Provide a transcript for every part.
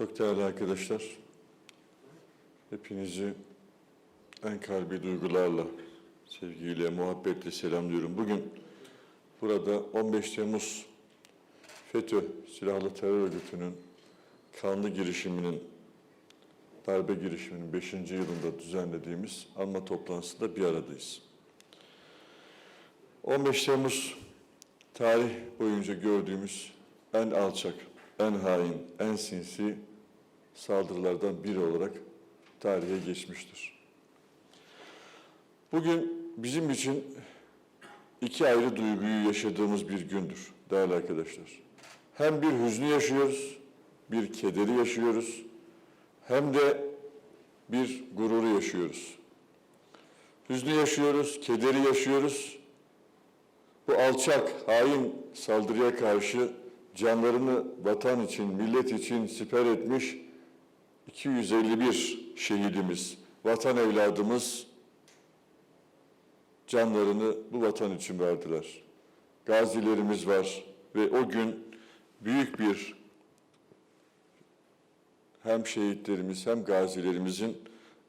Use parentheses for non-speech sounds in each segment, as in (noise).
Çok değerli arkadaşlar, hepinizi en kalbi duygularla, sevgiyle, muhabbetle selamlıyorum. Bugün burada 15 Temmuz FETÖ silahlı terör örgütünün kanlı girişiminin, darbe girişiminin 5. yılında düzenlediğimiz anma toplantısında bir aradayız. 15 Temmuz tarih boyunca gördüğümüz en alçak, en hain, en sinsi saldırılardan biri olarak tarihe geçmiştir. Bugün bizim için iki ayrı duyguyu yaşadığımız bir gündür değerli arkadaşlar. Hem bir hüznü yaşıyoruz, bir kederi yaşıyoruz, hem de bir gururu yaşıyoruz. Hüznü yaşıyoruz, kederi yaşıyoruz. Bu alçak, hain saldırıya karşı canlarını vatan için, millet için siper etmiş 251 şehidimiz, vatan evladımız canlarını bu vatan için verdiler. Gazilerimiz var ve o gün büyük bir hem şehitlerimiz hem gazilerimizin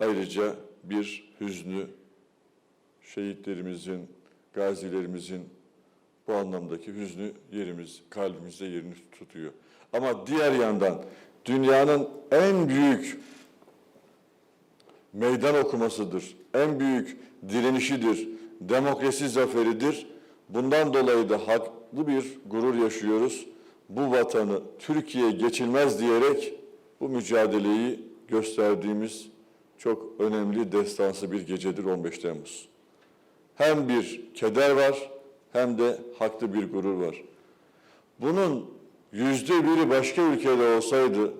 ayrıca bir hüznü şehitlerimizin, gazilerimizin bu anlamdaki hüznü yerimiz, kalbimizde yerini tutuyor. Ama diğer yandan dünyanın en büyük meydan okumasıdır, en büyük direnişidir, demokrasi zaferidir. Bundan dolayı da haklı bir gurur yaşıyoruz. Bu vatanı Türkiye geçilmez diyerek bu mücadeleyi gösterdiğimiz çok önemli destansı bir gecedir 15 Temmuz. Hem bir keder var hem de haklı bir gurur var. Bunun yüzde biri başka ülkede olsaydı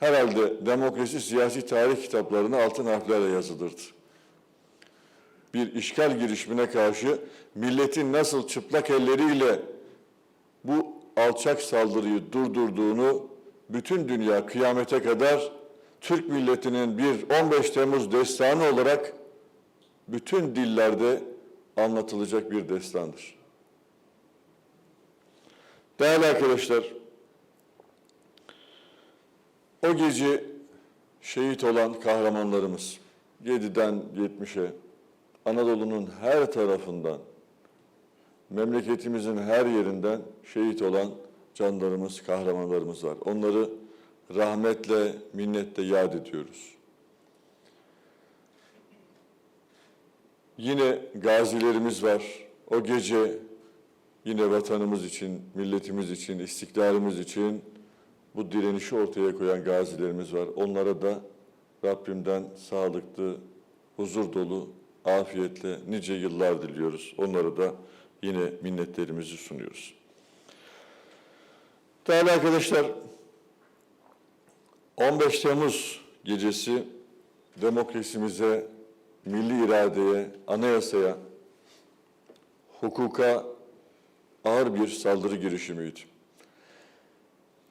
herhalde demokrasi siyasi tarih kitaplarına altın harflerle yazılırdı. Bir işgal girişimine karşı milletin nasıl çıplak elleriyle bu alçak saldırıyı durdurduğunu bütün dünya kıyamete kadar Türk milletinin bir 15 Temmuz destanı olarak bütün dillerde anlatılacak bir destandır. Değerli arkadaşlar, o gece şehit olan kahramanlarımız 7'den 70'e Anadolu'nun her tarafından memleketimizin her yerinden şehit olan canlarımız, kahramanlarımız var. Onları rahmetle, minnetle yad ediyoruz. Yine gazilerimiz var. O gece yine vatanımız için, milletimiz için, istiklalimiz için bu direnişi ortaya koyan gazilerimiz var. Onlara da Rabbimden sağlıklı, huzur dolu, afiyetle nice yıllar diliyoruz. Onlara da yine minnetlerimizi sunuyoruz. Değerli arkadaşlar, 15 Temmuz gecesi demokrasimize, milli iradeye, anayasaya, hukuka ağır bir saldırı girişimiydi.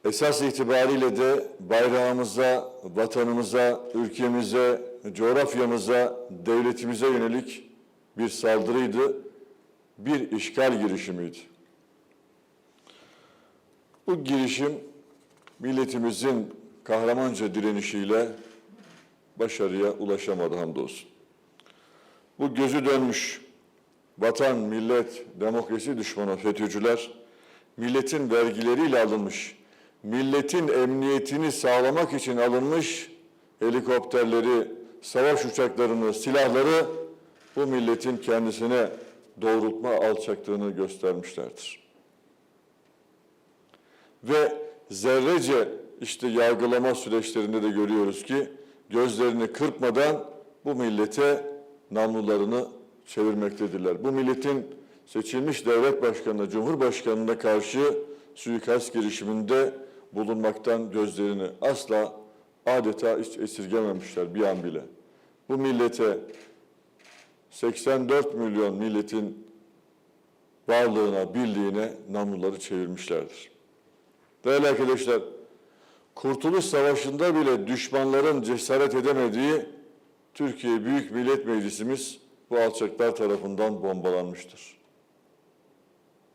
Esas itibariyle de bayrağımıza, vatanımıza, ülkemize, coğrafyamıza, devletimize yönelik bir saldırıydı, bir işgal girişimiydi. Bu girişim milletimizin kahramanca direnişiyle başarıya ulaşamadı hamdolsun. Bu gözü dönmüş vatan, millet, demokrasi düşmanı FETÖ'cüler milletin vergileriyle alınmış, milletin emniyetini sağlamak için alınmış helikopterleri, savaş uçaklarını, silahları bu milletin kendisine doğrultma alçaklığını göstermişlerdir. Ve zerrece işte yargılama süreçlerinde de görüyoruz ki gözlerini kırpmadan bu millete namlularını çevirmektedirler. Bu milletin seçilmiş devlet başkanına, cumhurbaşkanına karşı suikast girişiminde bulunmaktan gözlerini asla adeta hiç esirgememişler bir an bile. Bu millete 84 milyon milletin varlığına, birliğine namluları çevirmişlerdir. Değerli arkadaşlar, Kurtuluş Savaşı'nda bile düşmanların cesaret edemediği Türkiye Büyük Millet Meclisimiz bu alçaklar tarafından bombalanmıştır.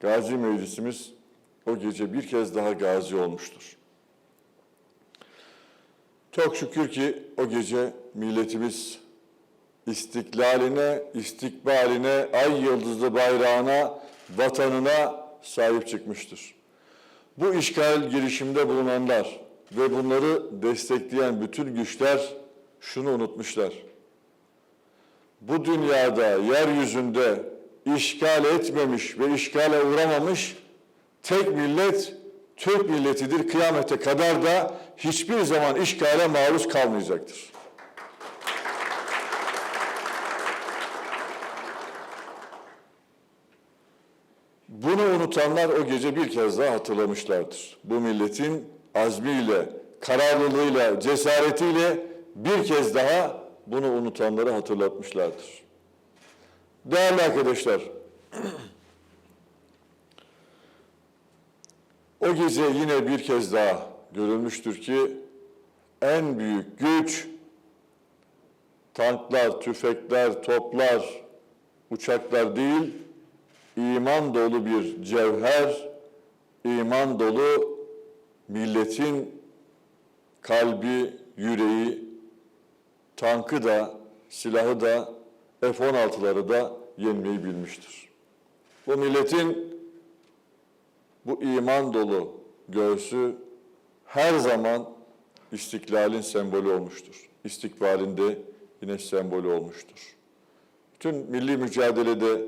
Gazi Meclisimiz o gece bir kez daha gazi olmuştur. Çok şükür ki o gece milletimiz istiklaline, istikbaline, ay yıldızlı bayrağına, vatanına sahip çıkmıştır. Bu işgal girişimde bulunanlar ve bunları destekleyen bütün güçler şunu unutmuşlar. Bu dünyada, yeryüzünde işgal etmemiş ve işgale uğramamış tek millet Türk milletidir. Kıyamete kadar da hiçbir zaman işgale maruz kalmayacaktır. Bunu unutanlar o gece bir kez daha hatırlamışlardır. Bu milletin azmiyle, kararlılığıyla, cesaretiyle bir kez daha bunu unutanları hatırlatmışlardır. Değerli arkadaşlar, (clears throat) o gece yine bir kez daha görülmüştür ki en büyük güç tanklar, tüfekler, toplar, uçaklar değil, iman dolu bir cevher, iman dolu milletin kalbi, yüreği, tankı da, silahı da, F-16'ları da yenmeyi bilmiştir. Bu milletin bu iman dolu göğsü her zaman istiklalin sembolü olmuştur. İstikbalinde yine sembolü olmuştur. Bütün milli mücadelede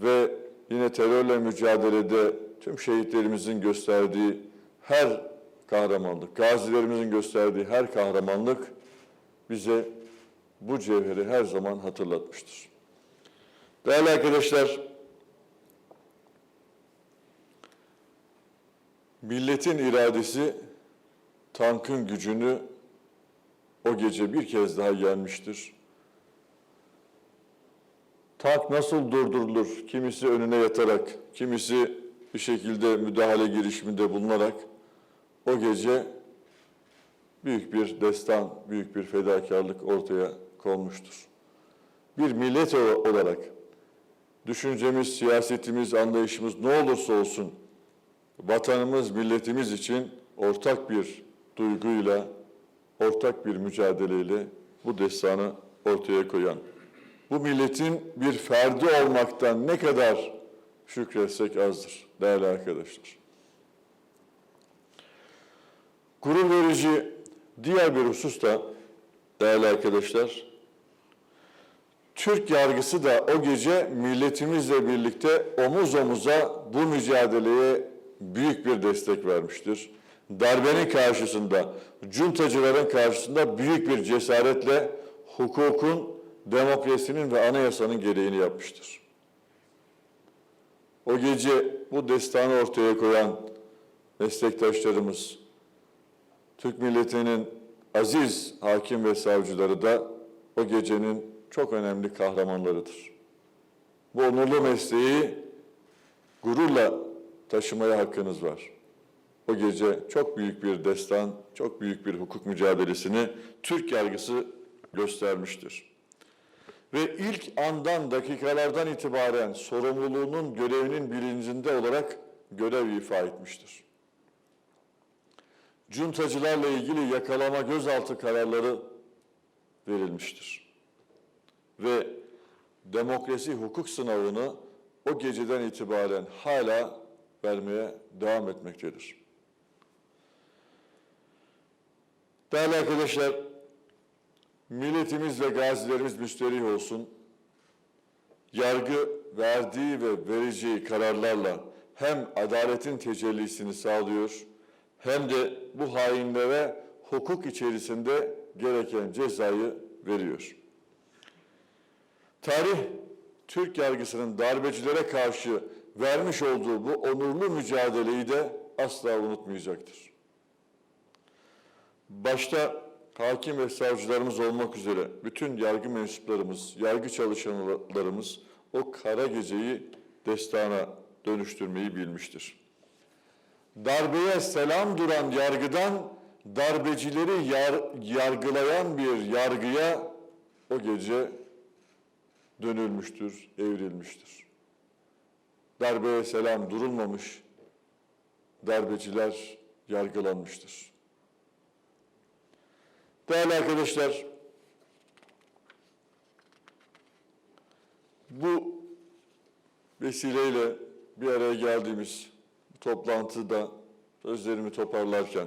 ve yine terörle mücadelede tüm şehitlerimizin gösterdiği her kahramanlık, gazilerimizin gösterdiği her kahramanlık bize bu cevheri her zaman hatırlatmıştır. Değerli arkadaşlar, milletin iradesi tankın gücünü o gece bir kez daha yenmiştir. Tank nasıl durdurulur? Kimisi önüne yatarak, kimisi bir şekilde müdahale girişiminde bulunarak o gece büyük bir destan, büyük bir fedakarlık ortaya konmuştur. Bir millet olarak düşüncemiz, siyasetimiz, anlayışımız ne olursa olsun vatanımız, milletimiz için ortak bir duyguyla, ortak bir mücadeleyle bu destanı ortaya koyan, bu milletin bir ferdi olmaktan ne kadar şükretsek azdır değerli arkadaşlar. Gurur verici diğer bir husus da değerli arkadaşlar, Türk yargısı da o gece milletimizle birlikte omuz omuza bu mücadeleye büyük bir destek vermiştir. Darbenin karşısında, cuntacıların karşısında büyük bir cesaretle hukukun, demokrasinin ve anayasanın gereğini yapmıştır. O gece bu destanı ortaya koyan meslektaşlarımız, Türk milletinin aziz hakim ve savcıları da o gecenin çok önemli kahramanlarıdır. Bu onurlu mesleği gururla taşımaya hakkınız var. O gece çok büyük bir destan, çok büyük bir hukuk mücadelesini Türk yargısı göstermiştir. Ve ilk andan, dakikalardan itibaren sorumluluğunun, görevinin bilincinde olarak görev ifa etmiştir. Cuntacılarla ilgili yakalama gözaltı kararları verilmiştir. Ve demokrasi hukuk sınavını o geceden itibaren hala vermeye devam etmektedir. Değerli arkadaşlar, milletimiz ve gazilerimiz müsterih olsun. Yargı verdiği ve vereceği kararlarla hem adaletin tecellisini sağlıyor hem de bu hainlere hukuk içerisinde gereken cezayı veriyor. Tarih Türk yargısının darbecilere karşı vermiş olduğu bu onurlu mücadeleyi de asla unutmayacaktır. Başta hakim ve savcılarımız olmak üzere bütün yargı mensuplarımız, yargı çalışanlarımız o kara geceyi destana dönüştürmeyi bilmiştir. Darbeye selam duran yargıdan darbecileri yar, yargılayan bir yargıya o gece dönülmüştür, evrilmiştir. Darbeye selam durulmamış, darbeciler yargılanmıştır. Değerli arkadaşlar, bu vesileyle bir araya geldiğimiz toplantıda sözlerimi toparlarken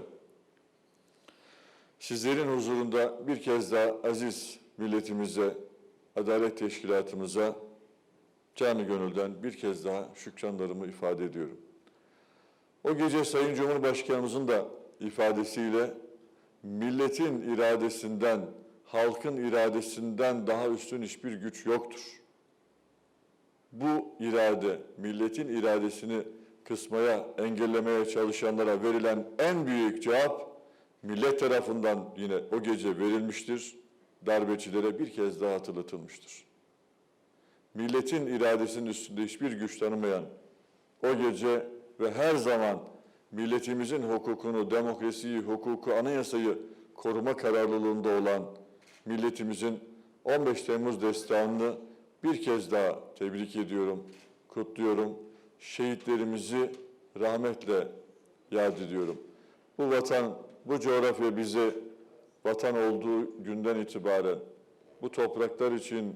sizlerin huzurunda bir kez daha aziz milletimize, adalet teşkilatımıza canı gönülden bir kez daha şükranlarımı ifade ediyorum. O gece Sayın Cumhurbaşkanımızın da ifadesiyle milletin iradesinden, halkın iradesinden daha üstün hiçbir güç yoktur. Bu irade, milletin iradesini kısmaya, engellemeye çalışanlara verilen en büyük cevap millet tarafından yine o gece verilmiştir. Darbecilere bir kez daha hatırlatılmıştır. Milletin iradesinin üstünde hiçbir güç tanımayan o gece ve her zaman milletimizin hukukunu, demokrasiyi, hukuku, anayasayı koruma kararlılığında olan milletimizin 15 Temmuz destanını bir kez daha tebrik ediyorum, kutluyorum. Şehitlerimizi rahmetle yad ediyorum. Bu vatan, bu coğrafya bize vatan olduğu günden itibaren bu topraklar için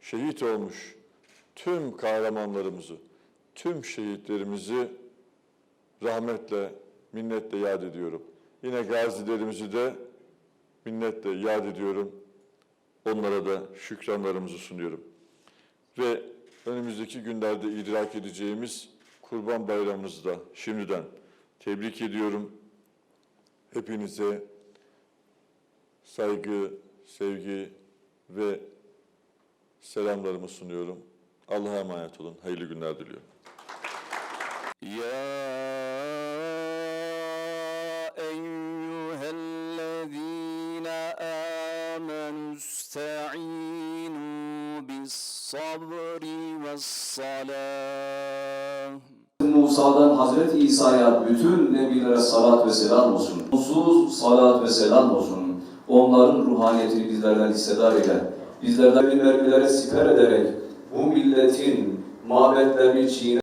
şehit olmuş tüm kahramanlarımızı, tüm şehitlerimizi rahmetle, minnetle yad ediyorum. Yine gazilerimizi de minnetle yad ediyorum. Onlara da şükranlarımızı sunuyorum. Ve önümüzdeki günlerde idrak edeceğimiz Kurban Bayramınızda şimdiden tebrik ediyorum. Hepinize saygı, sevgi ve selamlarımı sunuyorum. Allah'a emanet olun. Hayırlı günler diliyorum. Ya eyyühellezine amenüste'inu Musa'dan Hazreti İsa'ya bütün nebilere salat ve selam olsun. Sonsuz salat ve selam olsun. Onların ruhaniyetini bizlerden hissedar eyle. Bizlerden mermilere siper ederek bu milletin mabetlerini çiğne